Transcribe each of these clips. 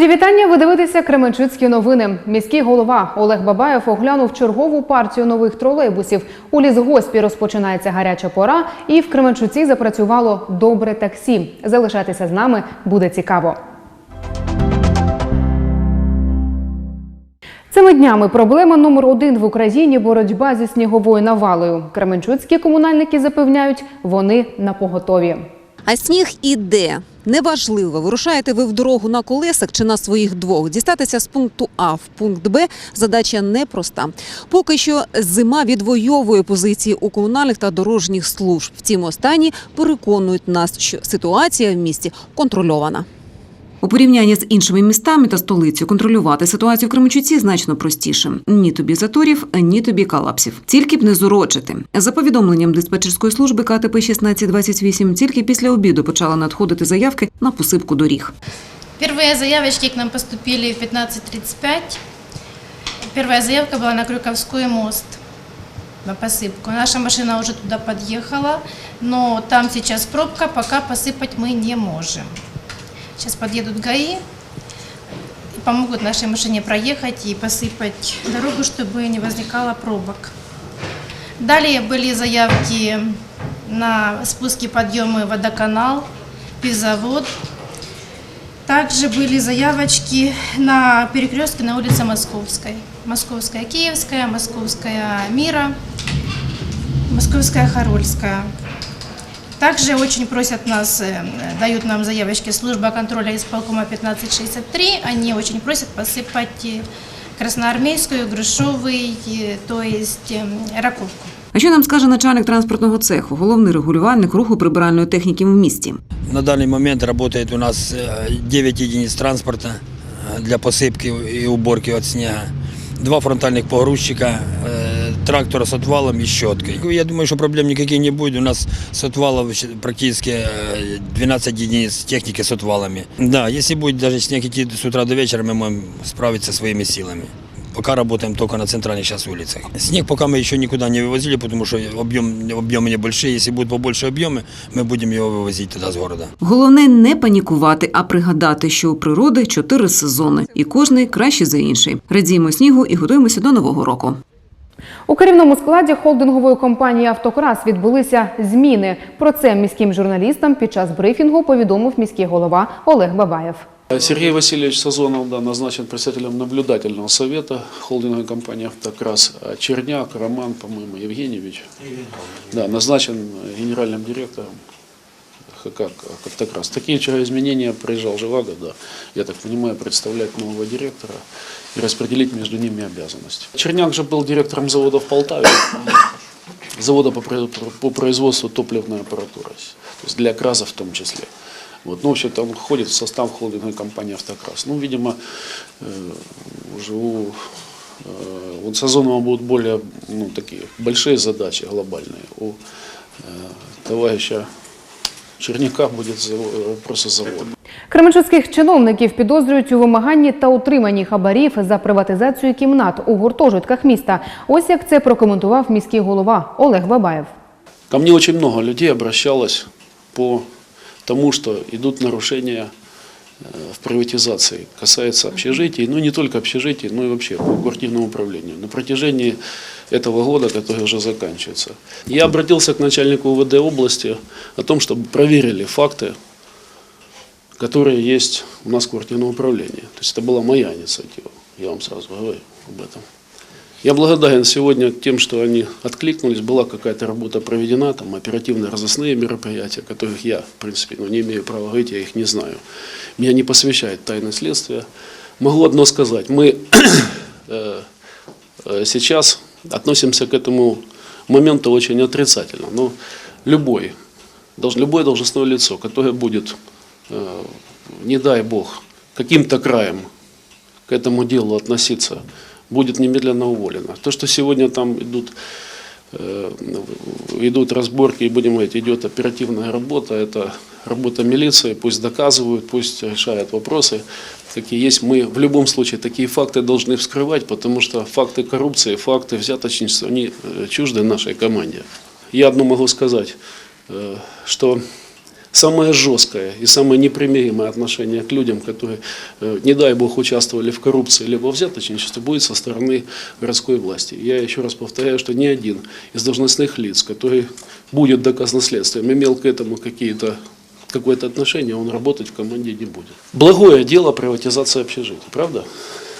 Мої вітання. Ви дивитеся Кременчуцькі новини. Міський голова Олег Бабаєв оглянув чергову партію нових тролейбусів. У лісгоспі розпочинається гаряча пора, і в Кременчуці запрацювало добре таксі. Залишайтеся з нами, буде цікаво. Цими днями проблема номер один в Україні боротьба зі сніговою навалою. Кременчуцькі комунальники запевняють, вони на поготові. А сніг іде. Неважливо, вирушаєте ви в дорогу на колесах чи на своїх двох. Дістатися з пункту А в пункт Б задача непроста. Поки що зима відвоює позиції у комунальних та дорожніх служб. Втім, останні переконують нас, що ситуація в місті контрольована. У порівнянні з іншими містами та столицею контролювати ситуацію в Кременчуці значно простіше. Ні тобі заторів, ні тобі колапсів. Тільки б не зурочити. За повідомленням диспетчерської служби КТП 1628, тільки після обіду почали надходити заявки на посипку доріг. Первые заявочки к нам поступили в 15.35. Первая заявка была на Крюковской мост на посыпку. Наша машина уже туда подъехала, но там сейчас пробка, пока посыпать мы не можем. Сейчас подъедут ГАИ и помогут нашей машине проехать и посыпать дорогу, чтобы не возникало пробок. Далее были заявки на спуски, подъемы водоканал, пивзавод, также были заявочки на перекрестке на улице Московской. Московская Киевская, Московская Мира, Московская Харульская. Также очень просят нас, э, дают нам заявочки служба контроля исполкома 1563. Они очень просят посыпать э, Красноармейскую, Грушевый, э, то есть э, Раковку. А що нам скаже начальник транспортного цеху, головний регулювальник руху прибиральної техніки в місті? На данный момент работает у нас э, 9 единиц транспорта э, для посыпки и уборки от снега, два фронтальных погрузчика, э, трактор с отвалом и щеткой. Я думаю, что проблем никаких не будет. У нас с отвалом щ- практически э, 12 единиц техники с отвалами. Да, если будет даже снег идти с утра до вечера, мы можем справиться своими силами. Пока работаем только на центральных сейчас улицах. Снег пока мы еще никуда не вывозили, потому что объем, объемы небольшие. Если будут побольше объемы, мы будем его вывозить тогда с города. Головне не панікувати, а пригадати, що у природи чотири сезони, і кожний кращий за інший. Радіємо снігу і готуємося до нового року. У керівному складі холдингової компанії Автокрас відбулися зміни. Про це міським журналістам під час брифінгу повідомив міський голова Олег Бабаєв. Сергей Васильевич Сазонов да, назначен председателем наблюдательного совета холдинговой компании «Автокрас». А Черняк, Роман, по-моему, Евгеньевич, да, назначен генеральным директором ХК «Автокрас». Такие вчера изменения приезжал Живаго, да, я так понимаю, представлять нового директора и распределить между ними обязанности. Черняк же был директором завода в Полтаве, завода по, про- по производству топливной аппаратуры, то есть для КРАЗа в том числе. Вот, ну, вообще-то он входит в состав холдинговой компании «Автокрас». Ну, видимо, э, уже у э, у Сазонова будут более ну, такие большие задачи глобальные. У э, товарища Черняка будет заво- просто завод. Кременчуцьких чиновників підозрюють у вимаганні та утриманні хабарів за приватизацію кімнат у гуртожитках міста. Ось як це прокоментував міський голова Олег Бабаєв. Ко мне очень много людей обращалось по тому, что идут нарушения э, в приватизации. Касается общежитий, ну не только общежитий, но и вообще по квартирному управлению. На протяжении этого года, который уже заканчивается. Я обратился к начальнику УВД области о том, чтобы проверили факты, которые есть у нас в квартирном управлении. То есть это была моя инициатива, я вам сразу говорю об этом. Я благодарен сегодня тем, что они откликнулись, была какая-то работа проведена, там оперативно-розыскные мероприятия, которых я, в принципе, ну, не имею права говорить, я их не знаю. Меня не посвящает тайны следствия. Могу одно сказать, мы э, э, сейчас относимся к этому моменту очень отрицательно, но любой, любое должностное лицо, которое будет, э, не дай бог, каким-то краем к этому делу относиться, будет немедленно уволено. То, что сегодня там идут, идут разборки, и будем говорить, идет оперативная работа, это работа милиции, пусть доказывают, пусть решают вопросы, какие есть. Мы в любом случае такие факты должны вскрывать, потому что факты коррупции, факты взяточничества, они э, чужды нашей команде. Я одно могу сказать, э, что самое жесткое и самое непримиримое отношение к людям, которые, э, не дай бог, участвовали в коррупции либо взяточничестве, будет со стороны городской власти. Я еще раз повторяю, что ни один из должностных лиц, который будет доказан следствием, имел к этому какие-то какое-то отношение, он работать в команде не будет. Благое дело приватизация общежитий, правда?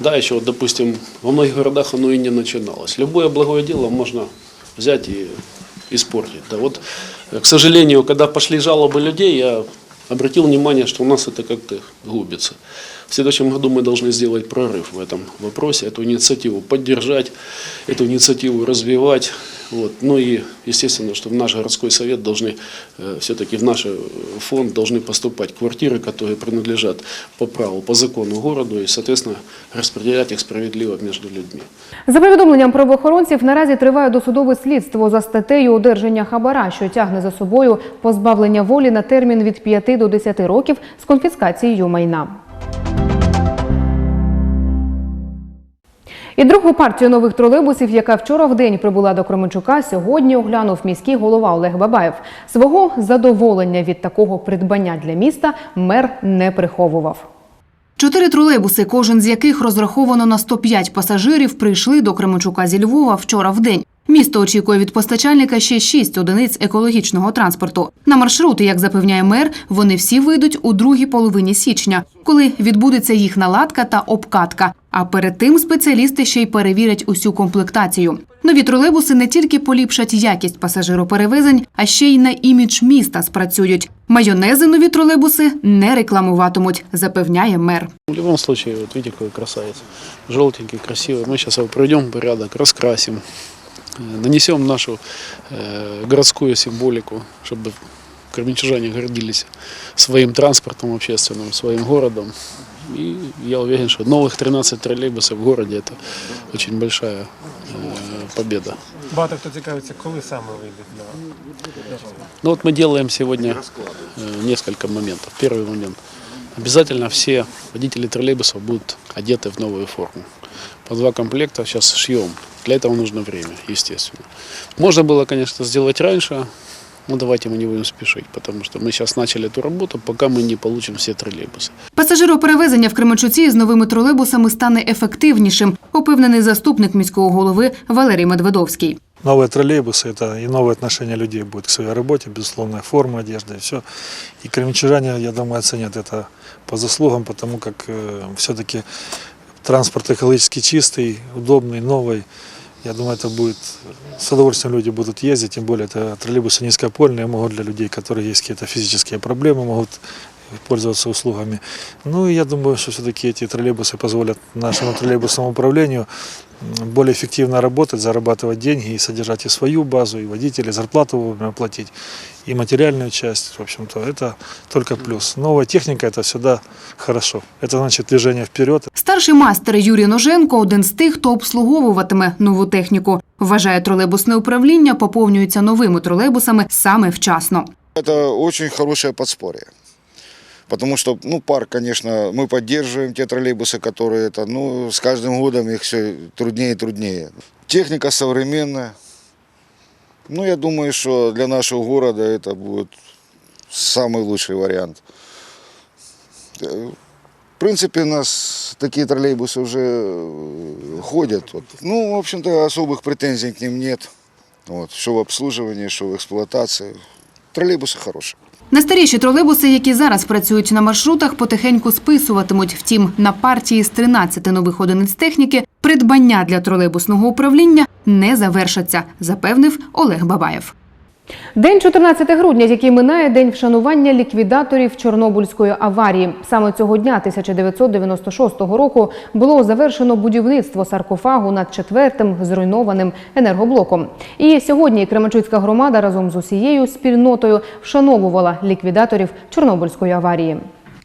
Да, еще, вот, допустим, во многих городах оно и не начиналось. Любое благое дело можно взять и испортить. Да, вот, э, к сожалению, когда пошли жалобы людей, я обратил внимание, что у нас это как-то губится. В следующем году мы должны сделать прорыв в этом вопросе, эту инициативу поддержать, эту инициативу развивать. Вот. Ну и, естественно, что в наш городской совет должны, э, все-таки в наш э, фонд должны поступать квартиры, которые принадлежат по праву, по закону городу, и, соответственно, распределять их справедливо между людьми. За повідомленням правоохоронців, наразі триває досудове слідство за статтею одержання хабара, що тягне за собою позбавлення волі на термін від 5 до 10 років з конфіскацією майна. І другу партію нових тролейбусів, яка вчора в день прибула до Кременчука, сьогодні оглянув міський голова Олег Бабаєв. Свого задоволення від такого придбання для міста мер не приховував. Чотири тролейбуси, кожен з яких розраховано на 105 пасажирів, прийшли до Кременчука зі Львова вчора в день. Місто очікує від постачальника ще шість одиниць екологічного транспорту. На маршрути, як запевняє мер, вони всі вийдуть у другій половині січня, коли відбудеться їх наладка та обкатка. А перед тим спеціалісти ще й перевірять усю комплектацію. Нові тролейбуси не тільки поліпшать якість пасажироперевезень, а ще й на імідж міста спрацюють. Майонези нові тролейбуси не рекламуватимуть, запевняє мер. В любом случае, вот видите, какой красавец. Желтенький, красивый. Мы сейчас его приведем в порядок, раскрасим, э, Нанесем нашу э, городскую символику, чтобы кременчужане гордились своим транспортом общественным, своим городом. И я уверен, что новых 13 троллейбусов в городе – это очень большая э, победа. Багато хто цікавиться, коли саме вийдуть на Ну вот мы делаем сегодня э, несколько моментов. Первый момент. Обязательно все водители троллейбусов будут одеты в новую форму. По два комплекта сейчас шьем. Для этого нужно время, естественно. Можно было, конечно, сделать раньше, но давайте мы не будем спешить, потому что мы сейчас начали эту работу, пока мы не получим все троллейбусы. Пасажироперевезення в Кременчуці з новими тролейбусами стане ефективнішим, упевнений заступник міського голови Валерій Медведовський. Новые троллейбусы – это и новое отношение людей будет к своей работе, безусловно, форма, одежда и все. И кременчужане, я думаю, оценят это по заслугам, потому как все-таки транспорт экологически чистый, удобный, новый. Я думаю, это будет, с удовольствием люди будут ездить, тем более это троллейбусы низкопольные, могут для людей, которые есть какие-то физические проблемы, могут пользоваться услугами. Ну и я думаю, что все-таки эти троллейбусы позволят нашему троллейбусному управлению более эффективно работать, зарабатывать деньги и содержать и свою базу, и водителей, зарплату вовремя платить, и материальную часть. В общем-то, это только плюс. Новая техника – это всегда хорошо. Это значит движение вперед, Старший майстер Юрій Ноженко один з тих, хто обслуговуватиме нову техніку. Вважає, тролейбусне управління поповнюється новими тролейбусами саме вчасно. Это очень хорошее подспорье. Потому что, ну, парк, конечно, мы поддерживаем те троллейбусы, которые это, ну, с каждым годом их все труднее и труднее. Техника современная. Ну, я думаю, что для нашего города это будет самый лучший вариант. Э, В принципе, у нас такие троллейбусы уже э, ходят. Вот. Ну, в общем-то, особых претензий к ним нет. Вот. Что в обслуживании, что в эксплуатации. Троллейбусы хорошие. Найстаріші тролейбуси, які зараз працюють на маршрутах, потихеньку списуватимуть. Втім, на партії з 13 нових одиниць техніки придбання для тролейбусного управління не завершаться, запевнив Олег Бабаєв. День 14 грудня, який минає день вшанування ліквідаторів Чорнобильської аварії. Саме цього дня 1996 року було завершено будівництво саркофагу над четвертим зруйнованим енергоблоком. І сьогодні Кременчуцька громада разом з усією спільнотою вшановувала ліквідаторів Чорнобильської аварії.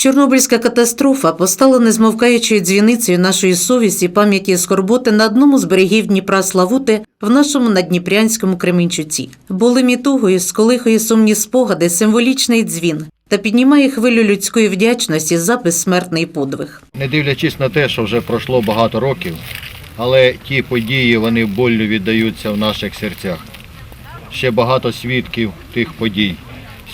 Чорнобильська катастрофа постала незмовкаючою дзвіницею нашої совісті, пам'яті скорботи на одному з берегів Дніпра Славути в нашому надніпрянському Кремінчуці. Болем і тугою сколихує сумні спогади, символічний дзвін та піднімає хвилю людської вдячності за безсмертний подвиг. Не дивлячись на те, що вже пройшло багато років, але ті події вони болю віддаються в наших серцях. Ще багато свідків тих подій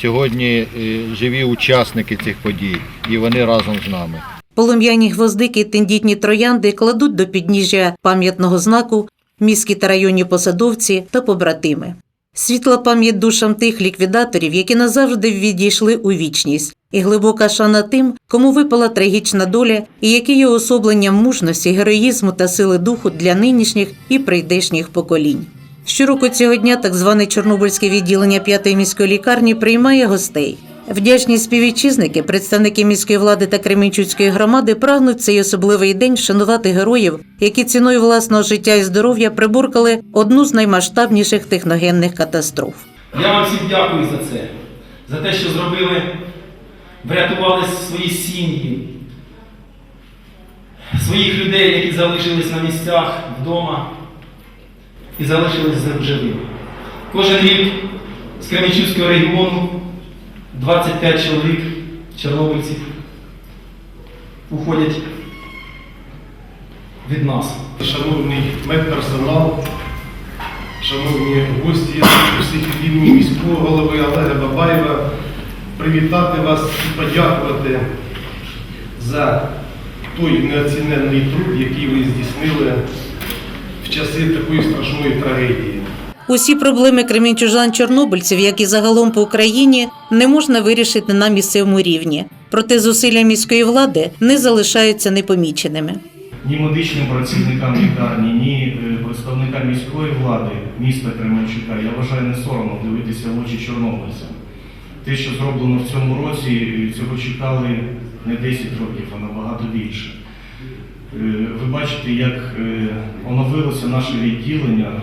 сьогодні е, живі учасники цих подій, і вони разом з нами. Полум'яні гвоздики тендітні троянди кладуть до підніжжя пам'ятного знаку міські та районні посадовці та побратими. Світла пам'ять душам тих ліквідаторів, які назавжди відійшли у вічність, і глибока шана тим, кому випала трагічна доля, і які є особленням мужності, героїзму та сили духу для нинішніх і прийдешніх поколінь. Щороку цього дня так зване Чорнобильське відділення п'ятої міської лікарні приймає гостей. Вдячні співвітчизники, представники міської влади та Кременчуцької громади прагнуть цей особливий день вшанувати героїв, які ціною власного життя і здоров'я приборкали одну з наймасштабніших техногенних катастроф. Я вам всім дякую за це, за те, що зробили, врятували свої сім'ї, своїх людей, які залишились на місцях вдома і залишились живими. Кожен рік з Кременчуцького регіону 25 чоловік, чорнобильців, уходять від нас. Шановний медперсонал, шановні гості, усіх імені міського голови Олега Бабаєва, привітати вас і подякувати за той неоціненний труд, який ви здійснили в часи такої страшної трагедії. Усі проблеми кремінчужан-чорнобильців, як і загалом по Україні, не можна вирішити на місцевому рівні. Проте зусилля міської влади не залишаються непоміченими. ні медичним працівникам лікарні, ні е, представникам міської влади міста Кременчука, я вважаю не соромно дивитися в очі чорнобильцям. Те, що зроблено в цьому році, е, цього чекали не 10 років, а набагато більше. Е, Ви бачите, як е, оновилося наше відділення,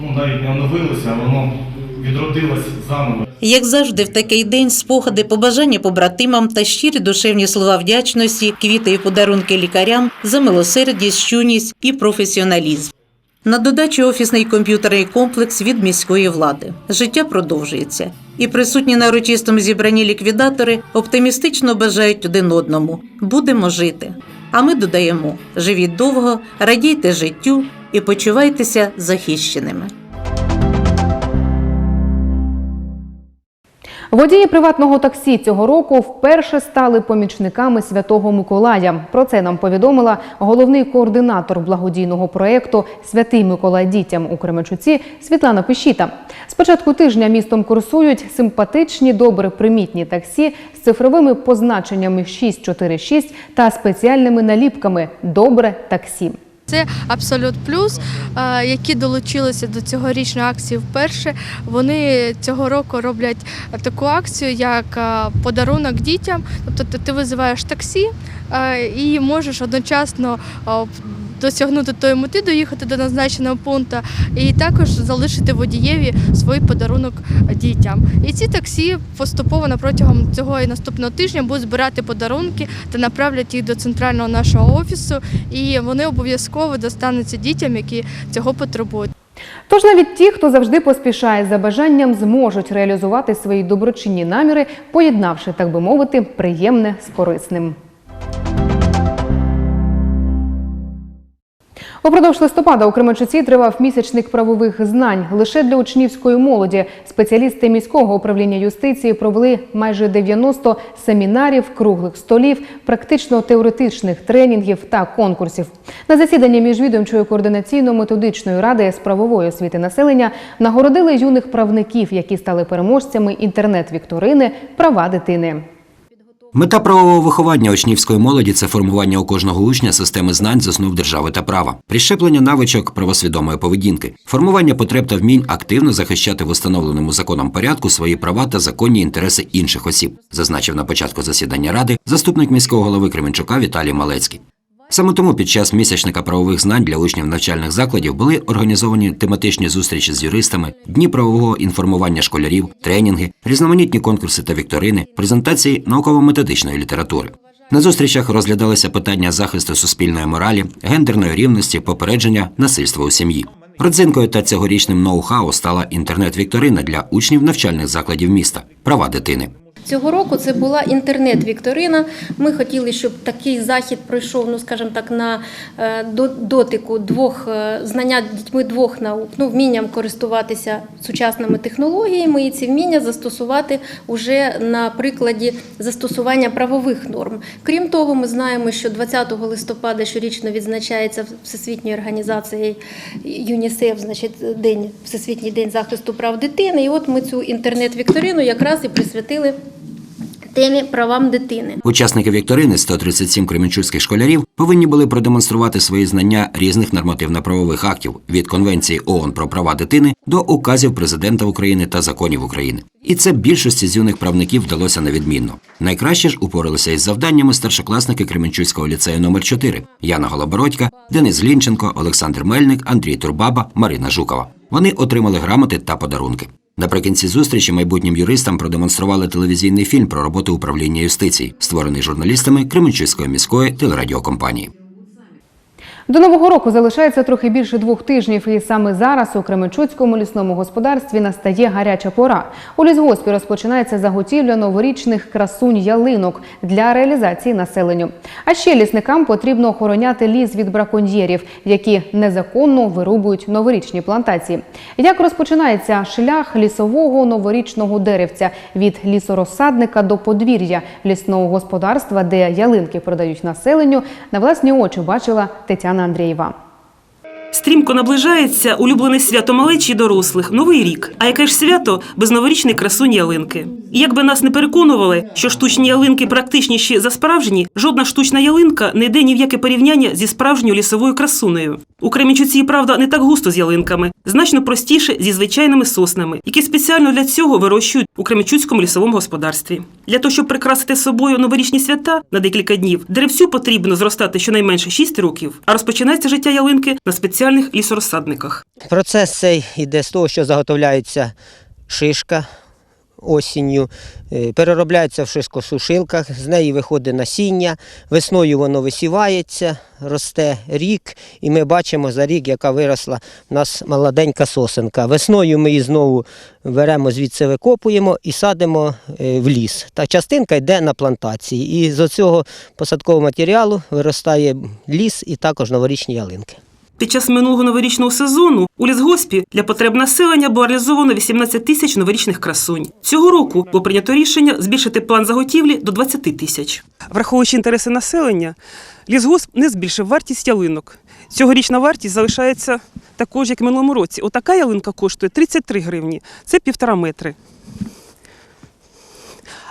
ну навіть не оновилося, а воно відродилось заново. Як завжди, в такий день спогади, побажання побратимам та щирі душевні слова вдячності, квіти і подарунки лікарям за милосердість, щуність і професіоналізм. На додачу офісний комп'ютерний комплекс від міської влади. Життя продовжується. І присутні на урочистому зібранні ліквідатори оптимістично бажають один одному будемо жити. А ми додаємо живіть довго, радійте життю і почувайтеся захищеними. Водії приватного таксі цього року вперше стали помічниками Святого Миколая. Про це нам повідомила головний координатор благодійного проєкту Святий Миколай дітям у Кременчуці Світлана Пещіта. З початку тижня містом курсують симпатичні, добре примітні таксі з цифровими позначеннями 646 та спеціальними наліпками Добре таксі. Це Абсолют Плюс, які долучилися до цьогорічної акції вперше. Вони цього року роблять таку акцію, як подарунок дітям. Тобто ти- визиваєш таксі і можеш одночасно досягнути тої мети, доїхати до назначеного пункту, і також залишити водієві свій подарунок дітям. І ці таксі поступово протягом цього і наступного тижня будуть збирати подарунки та направлять їх до центрального нашого офісу, і вони обов'язково достануться дітям, які цього потребують. Тож навіть ті, хто завжди поспішає за бажанням, зможуть реалізувати свої доброчинні наміри, поєднавши, так би мовити, приємне з корисним. Упродовж листопада у Кременчуці тривав місячник правових знань. Лише для учнівської молоді спеціалісти міського управління юстиції провели майже 90 семінарів, круглих столів, практично-теоретичних тренінгів та конкурсів. На засіданні міжвідомчої координаційно-методичної ради з правової освіти населення нагородили юних правників, які стали переможцями інтернет-вікторини Права дитини. Мета правового виховання учнівської молоді це формування у кожного учня системи знань з основ держави та права, прищеплення навичок правосвідомої поведінки, формування потреб та вмінь активно захищати в установленому законом порядку свої права та законні інтереси інших осіб, зазначив на початку засідання ради заступник міського голови Кременчука Віталій Малецький. Саме тому під час місячника правових знань для учнів навчальних закладів були організовані тематичні зустрічі з юристами, дні правового інформування школярів, тренінги, різноманітні конкурси та вікторини, презентації науково-методичної літератури. На зустрічах розглядалися питання захисту суспільної моралі, гендерної рівності, попередження насильства у сім'ї. Родзинкою та цьогорічним ноу-хау стала інтернет-вікторина для учнів навчальних закладів міста права дитини. Цього року це була інтернет-вікторина. Ми хотіли, щоб такий захід пройшов, ну скажімо так, на е, дотику двох е, знання дітьми двох наук, ну вмінням користуватися сучасними технологіями і ці вміння застосувати уже на прикладі застосування правових норм. Крім того, ми знаємо, що 20 листопада щорічно відзначається Всесвітньою організацією ЮНІСЕФ, значить день Всесвітній день захисту прав дитини. І от ми цю інтернет-вікторину якраз і присвятили темі правам дитини. Учасники вікторини 137 кременчуцьких школярів повинні були продемонструвати свої знання різних нормативно-правових актів від Конвенції ООН про права дитини до указів президента України та законів України. І це більшості з юних правників вдалося невідмінно. Найкраще ж упоралися із завданнями старшокласники Кременчуцького ліцею номер 4 Яна Голобородька, Денис Глінченко, Олександр Мельник, Андрій Турбаба, Марина Жукова. Вони отримали грамоти та подарунки. Наприкінці зустрічі майбутнім юристам продемонстрували телевізійний фільм про роботу управління юстиції, створений журналістами Кременчуцької міської телерадіокомпанії. До нового року залишається трохи більше двох тижнів, і саме зараз у Кременчуцькому лісному господарстві настає гаряча пора. У лісгоспі розпочинається заготівля новорічних красунь ялинок для реалізації населенню. А ще лісникам потрібно охороняти ліс від браконьєрів, які незаконно вирубують новорічні плантації. Як розпочинається шлях лісового новорічного деревця від лісорозсадника до подвір'я лісного господарства, де ялинки продають населенню, на власні очі бачила Тетяна Андрієва. Стрімко наближається улюблене свято малечі й дорослих новий рік. А яке ж свято без новорічної красуні ялинки? І як би нас не переконували, що штучні ялинки практичніші за справжні, жодна штучна ялинка не йде ні в яке порівняння зі справжньою лісовою красунею. У Кремінчуці, правда, не так густо з ялинками, значно простіше зі звичайними соснами, які спеціально для цього вирощують у Кременчуцькому лісовому господарстві. Для того, щоб прикрасити собою новорічні свята на декілька днів, деревцю потрібно зростати щонайменше 6 років, а розпочинається життя ялинки на спеціальних лісорозсадниках. Процес цей йде з того, що заготовляється шишка осінню, е, переробляється в шишкосушилках, з неї виходить насіння, весною воно висівається, росте рік, і ми бачимо за рік, яка виросла в нас молоденька сосенка. Весною ми її знову беремо, звідси викопуємо і садимо е, в ліс. Та частинка йде на плантації. І з цього посадкового матеріалу виростає ліс і також новорічні ялинки. Під час минулого новорічного сезону у лісгоспі для потреб населення було реалізовано 18 тисяч новорічних красунь. Цього року було прийнято рішення збільшити план заготівлі до 20 тисяч. Враховуючи інтереси населення, лісгосп не збільшив вартість ялинок. Цьогорічна вартість залишається також, як в минулому році. Отака ялинка коштує 33 гривні, це півтора метри.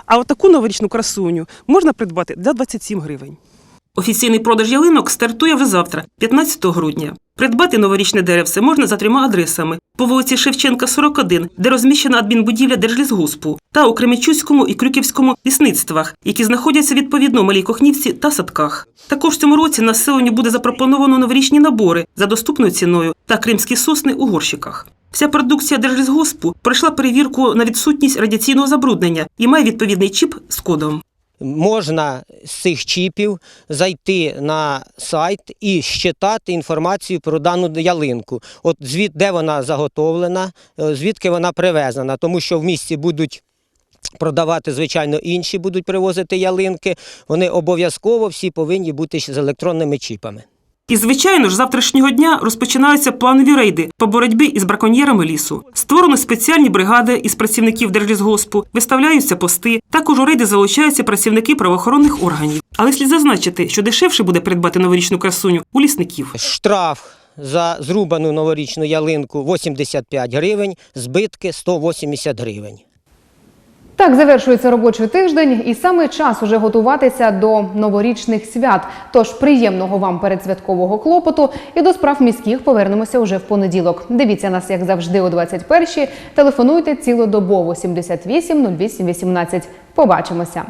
А отаку новорічну красуню можна придбати за 27 гривень. Офіційний продаж ялинок стартує вже завтра, 15 грудня. Придбати новорічне деревце можна за трьома адресами: по вулиці Шевченка, 41, де розміщена адмінбудівля Держлісгоспу, та у Кременчуцькому і Крюківському лісництвах, які знаходяться відповідно у Малій Кохнівці та садках. Також в цьому році населенню буде запропоновано новорічні набори за доступною ціною та кримські сосни у горщиках. Вся продукція Держлісгоспу пройшла перевірку на відсутність радіаційного забруднення і має відповідний чіп з кодом. Можна з цих чіпів зайти на сайт і щитати інформацію про дану ялинку. От звід, де вона заготовлена, е, звідки вона привезена, тому що в місті будуть. Продавати, звичайно, інші будуть привозити ялинки. Вони обов'язково всі повинні бути з електронними чіпами. І, звичайно ж, завтрашнього дня розпочинаються планові рейди по боротьбі із браконьєрами лісу. Створено спеціальні бригади із працівників Держлісгоспу, виставляються пости. Також у рейди залучаються працівники правоохоронних органів. Але слід зазначити, що дешевше буде придбати новорічну красуню у лісників. Штраф за зрубану новорічну ялинку 85 гривень, збитки 180 гривень. Так завершується робочий тиждень, і саме час уже готуватися до новорічних свят. Тож приємного вам передсвяткового клопоту і до справ міських повернемося уже в понеділок. Дивіться нас, як завжди, о 21-й. Телефонуйте цілодобово 78 08 18. Побачимося.